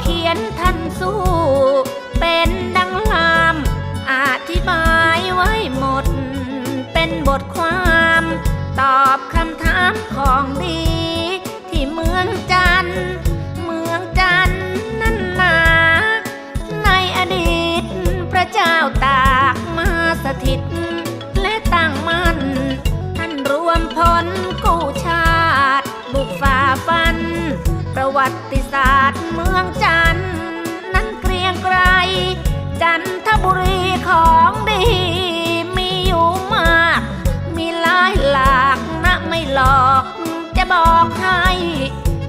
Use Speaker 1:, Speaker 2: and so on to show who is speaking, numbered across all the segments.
Speaker 1: เขียนท่านสู้ เป็นดังลามอธิบายไว้หมด เป็นบทความ ตอบคำถามของดี ที่เมืองจันเมืองจันนั้นนาในอดีตพระเจ้าตากมาสถิต ประวัติศาสตร์เมืองจันทร์นั้นเกรียงไกรจันทบุรีของดีมีอยู่มาก มีหลายหลากนะไม่หลอก จะบอกให้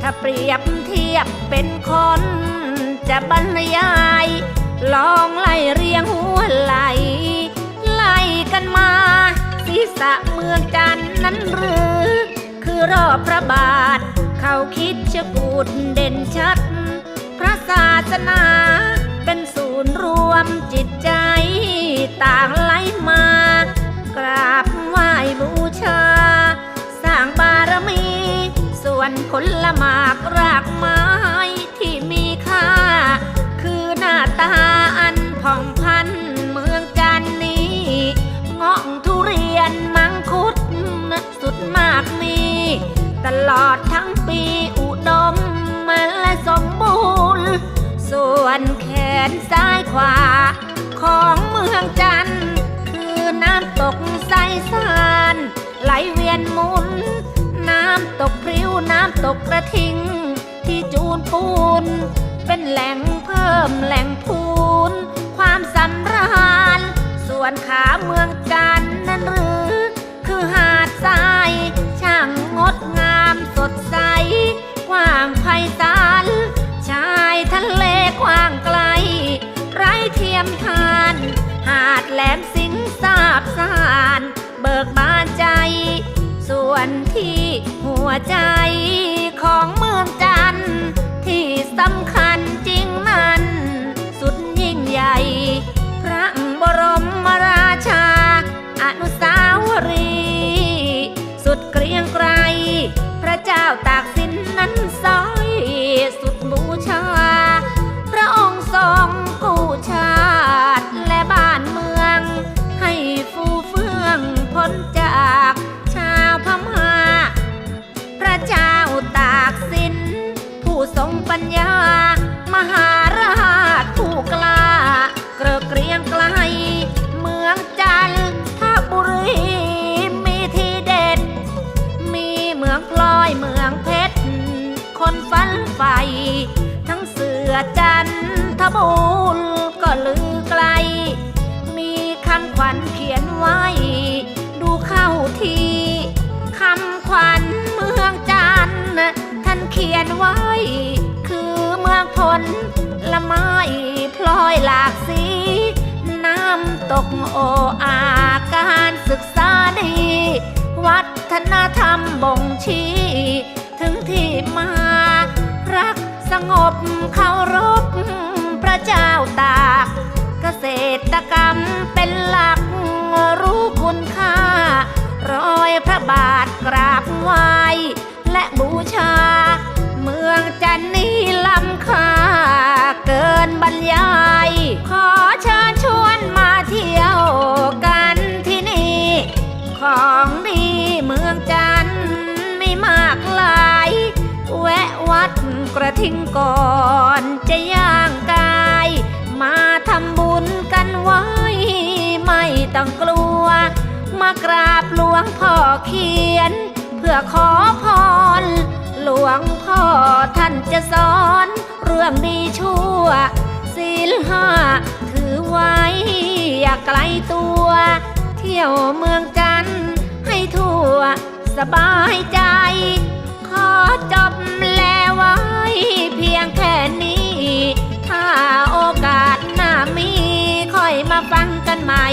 Speaker 1: ถ้าเปรียบเทียบเป็นคน จะบรรยาย ลองไล่เรียงหัวไหล ไล่กันมาศีรษะเมืองจันทร์นั้นหรือ คือรอบพระบาท ดเด่นชัด พระศาสนาเป็นศูนย์รวมจิตใจต่างไหลมากราบไหว้บูชา สร้างบารมี ส่วนผลหมากรากไม้ที่มีค่า คือหน้าตาอันผ่องพันเมืองจันนี้เงาะทุเรียนมังคุดสุดมากมี ตลอด วนแขนซ้ายขวา ของเมืองจันทร์คือน้ำตกไซสานไหลเวียนหมุน น้ำตกพริ้วน้ำตกกระทิง ที่จูนปูน เป็นแหล่งเพิ่มแหล่งพูน ความสำราญ ส่วนขาเมืองจันทร์นั้น ดแหลมสิงสาบสานเบิกบานใจ ส่วนที่หัวใจของเมืองจันทร์ที่สำคัญจริงนั้นสุดยิ่งใหญ่ พระบรมราชา อนุสาวรีย์สุดเกรียงไกร พระเจ้าตากสินนั้นสอยสุดบูชา ปัญญา มหาราชผู้กล้า เกริกเกรียงไกล เมืองจันทบุรี มีที่เด็ด มีเมืองพลอยเมืองเพชร คนฝันใฝ่ทั้งเสือจันทบูรณ์ก็ลือไกล มีคำขวัญเขียนไว้ ดูเข้าทีคำขวัญเมืองจันทร์ท่านเขียนไว้ นละไม้พลอยหลากสี น้ำตกโออาการศึกษาดี วัฒนธรรมบ่งชี้ ถึงที่มา รักสงบเคารพพระเจ้าตาก เกษตรกรรมเป็น ทิ้งก่อนจะย่างกาย มาทำบุญกันไว้ ไม่ต้องกลัว มากราบหลวงพ่อเขียน เพื่อขอพร หลวงพ่อท่านจะสอน เรื่องดีชั่วศีลห้าถือไว้ อย่าไกลตัว เที่ยวเมืองจัน ให้ทั่วสบายใจ ขอจบแลไว้เพียงแค่นี้ ถ้าโอกาสหน้ามีค่อยมาฟังกันใหม่